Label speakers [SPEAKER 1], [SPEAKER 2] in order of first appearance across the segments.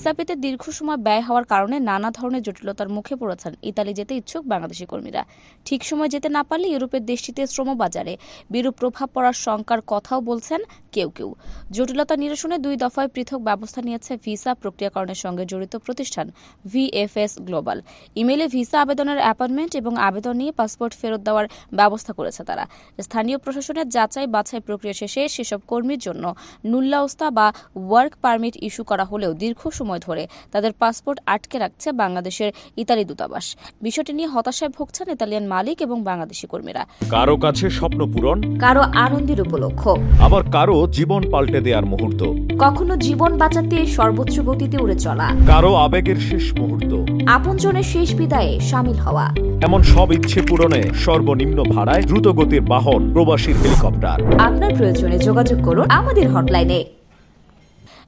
[SPEAKER 1] Visa পেতে দীর্ঘ সময় ব্যয় হওয়ার কারণে নানা ধরনের জটিলতার মুখে পড়েছেন ইতালি যেতে ইচ্ছুক বাংলাদেশি কর্মীরা। ঠিক সময় যেতে না পারলে ইউরোপের দেশটিতে শ্রমবাজারে বিরূপ প্রভাব পড়ার শঙ্কার কথাও বলছেন কেউ কেউ। জটিলতা নিরসনে দুই দফায় পৃথক ব্যবস্থা নিয়েছে ভিসা প্রক্রিয়াকরণের সঙ্গে জড়িত প্রতিষ্ঠান ভিএফএস গ্লোবাল। ইমেলে ভিসা আবেদনের অ্যাপয়েন্টমেন্ট এবং আবেদন নিয়ে পাসপোর্ট ফেরত দেওয়ার ব্যবস্থা করেছে তারা। স্থানীয় প্রশাসনের যাচাই বাছাই প্রক্রিয়া শেষে সেসব কর্মীর জন্য নুল্লাউস্তা বা ওয়ার্ক পারমিট ইস্যু করা হলেও দীর্ঘ সময় ধরে তাদের পাসপোর্ট আটকে রাখছে বাংলাদেশের ইতালি দূতাবাস। বিষয়টি নিয়ে হতাশায় ভুগছেন ইতালিয়ান মালিক এবং বাংলাদেশি কর্মীরা।
[SPEAKER 2] কারও কাছে স্বপ্ন পূরণ
[SPEAKER 3] কারও আনন্দের উপলক্ষ।
[SPEAKER 2] আবার কারও জীবন পাল্টে দেওয়ার মুহূর্ত।
[SPEAKER 3] কখনো জীবন বাঁচাতে সর্বোচ্চ গতিতে উড়ে চলা।
[SPEAKER 2] কারও আবেগের শেষ মুহূর্ত।
[SPEAKER 3] আপনজনের শেষ বিদায়ে সামিল হওয়া।
[SPEAKER 2] এমন সব ইচ্ছে পূরণে সর্বনিম্ন ভাড়ায় দ্রুত দ্রুতগতির বাহন প্রবাসীর হেলিকপ্টার।
[SPEAKER 3] আপনার প্রয়োজনে যোগাযোগ করুন আমাদের হটলাইনে।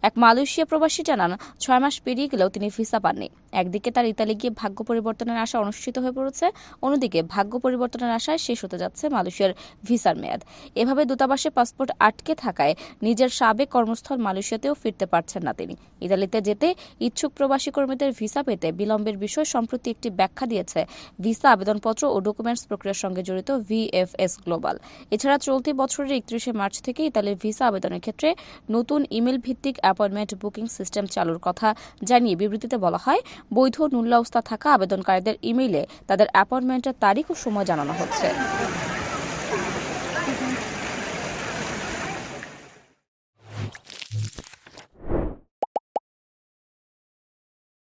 [SPEAKER 1] এক মালয়েশিয়া প্রবাসী জানান, ছয় মাস পেরিয়ে গেলেও তিনি ভিসা পাননি। একদিকে তার ইতালি গিয়ে ভাগ্য পরিবর্তনের আশা অনুষ্ঠিত হয়ে পড়েছে, অন্যদিকে ভাগ্য পরিবর্তনের আশায় শেষ হতে যাচ্ছে মালয়েশিয়ার ভিসার মেয়াদ। এভাবে দূতাবাসে পাসপোর্ট আটকে থাকায় নিজের সাবেক কর্মস্থল মালয়েশিয়াতেও ফিরতে পারছেন না তিনি। ইতালিতে যেতে ইচ্ছুক প্রবাসী কর্মীদের ভিসা পেতে বিলম্বের বিষয় সম্প্রতি একটি ব্যাখ্যা দিয়েছে ভিসা আবেদনপত্র ও ডকুমেন্টস প্রক্রিয়ার সঙ্গে জড়িত ভিএফএস গ্লোবাল। এছাড়া চলতি বছরের একত্রিশে মার্চ থেকে ইতালির ভিসা আবেদনের ক্ষেত্রে নতুন ইমেল ভিত্তিক অ্যাপয়েন্টমেন্ট বুকিং সিস্টেম চালুর কথা জানিয়ে বিবৃতিতে বলা হয়, বৈধ নূল্যবস্থা থাকা আবেদনকারীদের ইমেইলে তাদের অ্যাপয়েন্টমেন্টের তারিখ ও সময় জানানো হচ্ছে।